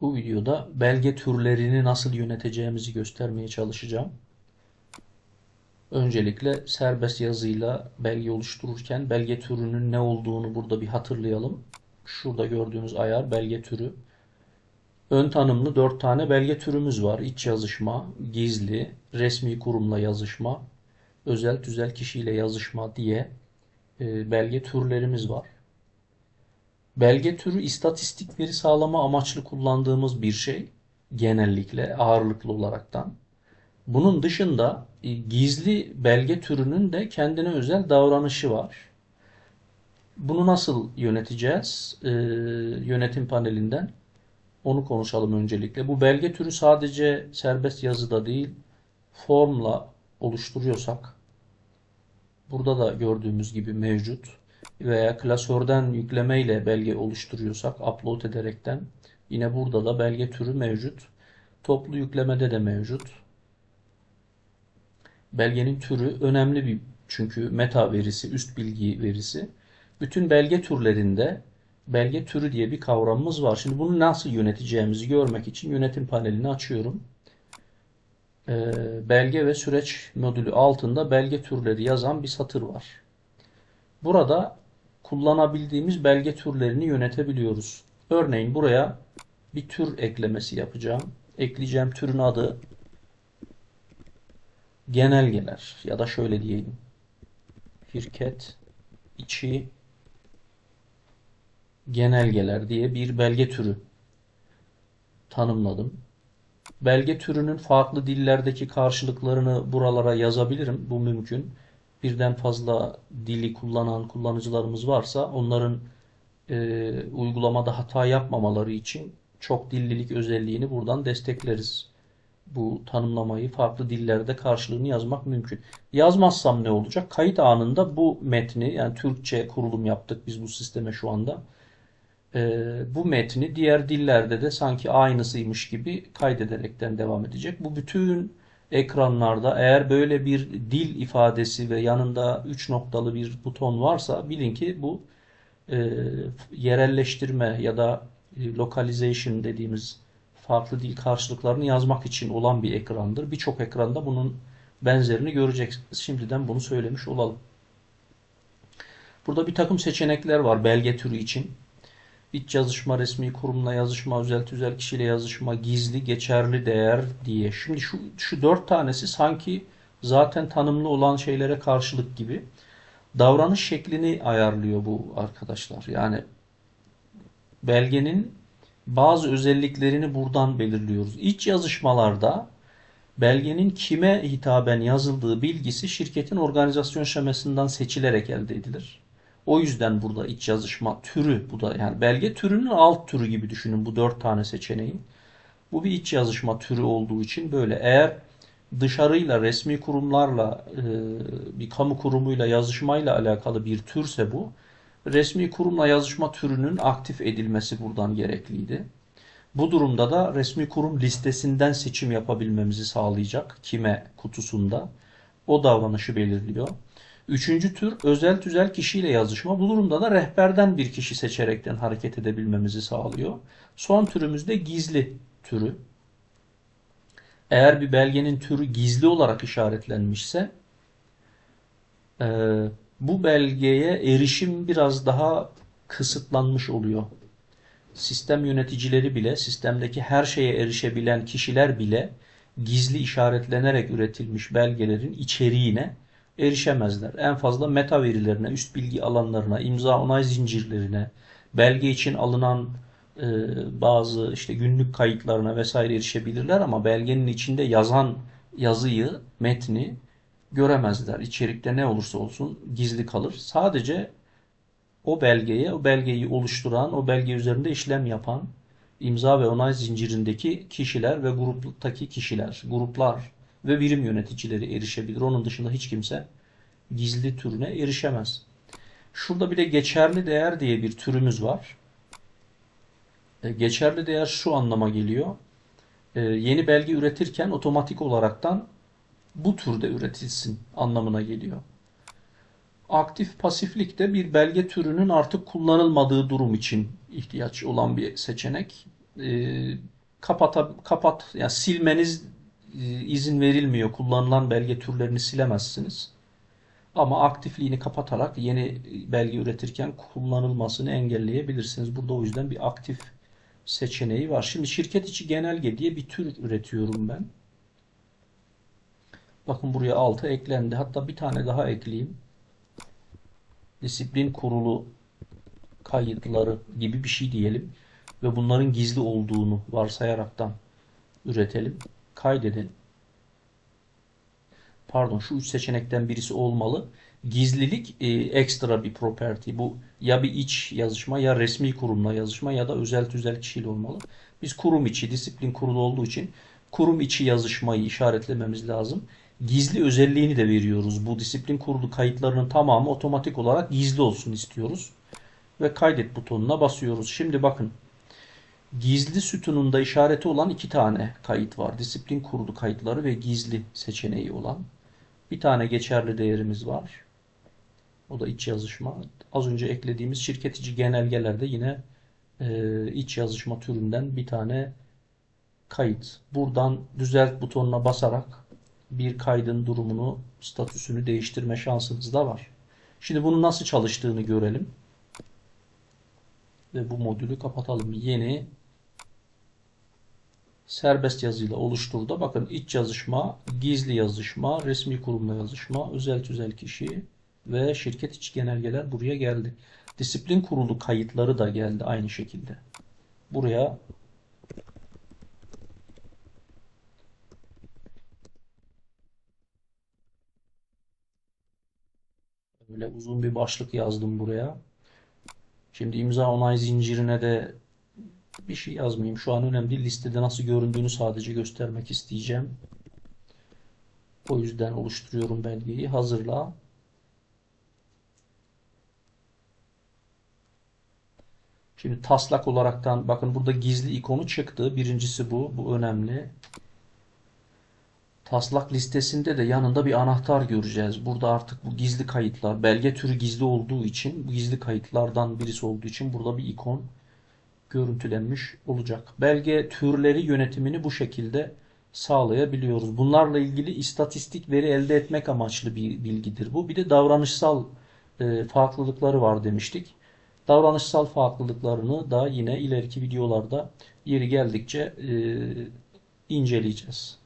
Bu videoda belge türlerini nasıl yöneteceğimizi göstermeye çalışacağım. Öncelikle serbest yazıyla belge oluştururken belge türünün ne olduğunu burada bir hatırlayalım. Şurada gördüğünüz ayar belge türü. Ön tanımlı 4 tane belge türümüz var. İç yazışma, gizli, resmi kurumla yazışma, özel tüzel kişiyle yazışma diye e, belge türlerimiz var. Belge türü istatistik veri sağlama amaçlı kullandığımız bir şey. Genellikle ağırlıklı olaraktan. Bunun dışında e, gizli belge türünün de kendine özel davranışı var. Bunu nasıl yöneteceğiz? Ee, yönetim panelinden onu konuşalım öncelikle. Bu belge türü sadece serbest yazıda değil, formla oluşturuyorsak, burada da gördüğümüz gibi mevcut veya klasörden yükleme ile belge oluşturuyorsak upload ederekten yine burada da belge türü mevcut. Toplu yüklemede de mevcut. Belgenin türü önemli bir çünkü meta verisi, üst bilgi verisi. Bütün belge türlerinde belge türü diye bir kavramımız var. Şimdi bunu nasıl yöneteceğimizi görmek için yönetim panelini açıyorum. Ee, belge ve süreç modülü altında belge türleri yazan bir satır var. Burada kullanabildiğimiz belge türlerini yönetebiliyoruz. Örneğin buraya bir tür eklemesi yapacağım. Ekleyeceğim türün adı genelgeler ya da şöyle diyeyim. Şirket içi genelgeler diye bir belge türü tanımladım. Belge türünün farklı dillerdeki karşılıklarını buralara yazabilirim. Bu mümkün. Birden fazla dili kullanan kullanıcılarımız varsa onların e, uygulamada hata yapmamaları için çok dillilik özelliğini buradan destekleriz. Bu tanımlamayı farklı dillerde karşılığını yazmak mümkün. Yazmazsam ne olacak? Kayıt anında bu metni yani Türkçe kurulum yaptık biz bu sisteme şu anda e, bu metni diğer dillerde de sanki aynısıymış gibi kaydederekten devam edecek. Bu bütün ekranlarda eğer böyle bir dil ifadesi ve yanında 3 noktalı bir buton varsa bilin ki bu e, yerelleştirme ya da e, localization dediğimiz farklı dil karşılıklarını yazmak için olan bir ekrandır. Birçok ekranda bunun benzerini göreceksiniz. Şimdiden bunu söylemiş olalım. Burada bir takım seçenekler var belge türü için. İç yazışma, resmi kurumla yazışma, özel tüzel kişiyle yazışma, gizli, geçerli değer diye. Şimdi şu, şu dört tanesi sanki zaten tanımlı olan şeylere karşılık gibi. Davranış şeklini ayarlıyor bu arkadaşlar. Yani belgenin bazı özelliklerini buradan belirliyoruz. İç yazışmalarda belgenin kime hitaben yazıldığı bilgisi şirketin organizasyon şemasından seçilerek elde edilir. O yüzden burada iç yazışma türü bu da yani belge türünün alt türü gibi düşünün bu dört tane seçeneğin. Bu bir iç yazışma türü olduğu için böyle. Eğer dışarıyla resmi kurumlarla e, bir kamu kurumuyla yazışmayla alakalı bir türse bu resmi kurumla yazışma türünün aktif edilmesi buradan gerekliydi. Bu durumda da resmi kurum listesinden seçim yapabilmemizi sağlayacak kime kutusunda o davranışı belirliyor. Üçüncü tür özel tüzel kişiyle yazışma. Bu durumda da rehberden bir kişi seçerekten hareket edebilmemizi sağlıyor. Son türümüz de gizli türü. Eğer bir belgenin türü gizli olarak işaretlenmişse e, bu belgeye erişim biraz daha kısıtlanmış oluyor. Sistem yöneticileri bile, sistemdeki her şeye erişebilen kişiler bile gizli işaretlenerek üretilmiş belgelerin içeriğine erişemezler. En fazla meta verilerine, üst bilgi alanlarına, imza onay zincirlerine, belge için alınan e, bazı işte günlük kayıtlarına vesaire erişebilirler ama belgenin içinde yazan yazıyı, metni göremezler. İçerikte ne olursa olsun gizli kalır. Sadece o belgeye, o belgeyi oluşturan, o belge üzerinde işlem yapan imza ve onay zincirindeki kişiler ve gruptaki kişiler, gruplar ve birim yöneticileri erişebilir. Onun dışında hiç kimse gizli türüne erişemez. Şurada bir de geçerli değer diye bir türümüz var. E, geçerli değer şu anlama geliyor. E, yeni belge üretirken otomatik olaraktan bu türde üretilsin anlamına geliyor. Aktif pasiflik de bir belge türünün artık kullanılmadığı durum için ihtiyaç olan bir seçenek. e, kapata, kapat, yani silmeniz izin verilmiyor. Kullanılan belge türlerini silemezsiniz. Ama aktifliğini kapatarak yeni belge üretirken kullanılmasını engelleyebilirsiniz. Burada o yüzden bir aktif seçeneği var. Şimdi şirket içi genelge diye bir tür üretiyorum ben. Bakın buraya 6 eklendi. Hatta bir tane daha ekleyeyim. Disiplin kurulu kayıtları gibi bir şey diyelim. Ve bunların gizli olduğunu varsayaraktan üretelim. Kaydedelim. Pardon şu üç seçenekten birisi olmalı. Gizlilik e, ekstra bir property. Bu ya bir iç yazışma ya resmi kurumla yazışma ya da özel tüzel kişiyle olmalı. Biz kurum içi disiplin kurulu olduğu için kurum içi yazışmayı işaretlememiz lazım. Gizli özelliğini de veriyoruz. Bu disiplin kurulu kayıtlarının tamamı otomatik olarak gizli olsun istiyoruz. Ve kaydet butonuna basıyoruz. Şimdi bakın gizli sütununda işareti olan iki tane kayıt var. Disiplin kurulu kayıtları ve gizli seçeneği olan. Bir tane geçerli değerimiz var. O da iç yazışma. Az önce eklediğimiz şirket içi genelgelerde yine e, iç yazışma türünden bir tane kayıt. Buradan düzelt butonuna basarak bir kaydın durumunu, statüsünü değiştirme şansınız da var. Şimdi bunun nasıl çalıştığını görelim. Ve bu modülü kapatalım. Yeni serbest yazıyla oluşturdu. Bakın iç yazışma, gizli yazışma, resmi kurumla yazışma, özel tüzel kişi ve şirket içi genelgeler buraya geldi. Disiplin kurulu kayıtları da geldi aynı şekilde. Buraya böyle uzun bir başlık yazdım buraya. Şimdi imza onay zincirine de bir şey yazmayayım. Şu an önemli değil. Listede nasıl göründüğünü sadece göstermek isteyeceğim. O yüzden oluşturuyorum belgeyi. Hazırla. Şimdi taslak olaraktan bakın burada gizli ikonu çıktı. Birincisi bu. Bu önemli. Taslak listesinde de yanında bir anahtar göreceğiz. Burada artık bu gizli kayıtlar, belge türü gizli olduğu için, bu gizli kayıtlardan birisi olduğu için burada bir ikon görüntülenmiş olacak. Belge türleri yönetimini bu şekilde sağlayabiliyoruz. Bunlarla ilgili istatistik veri elde etmek amaçlı bir bilgidir bu. Bir de davranışsal e, farklılıkları var demiştik. Davranışsal farklılıklarını da yine ileriki videolarda yeri geldikçe e, inceleyeceğiz.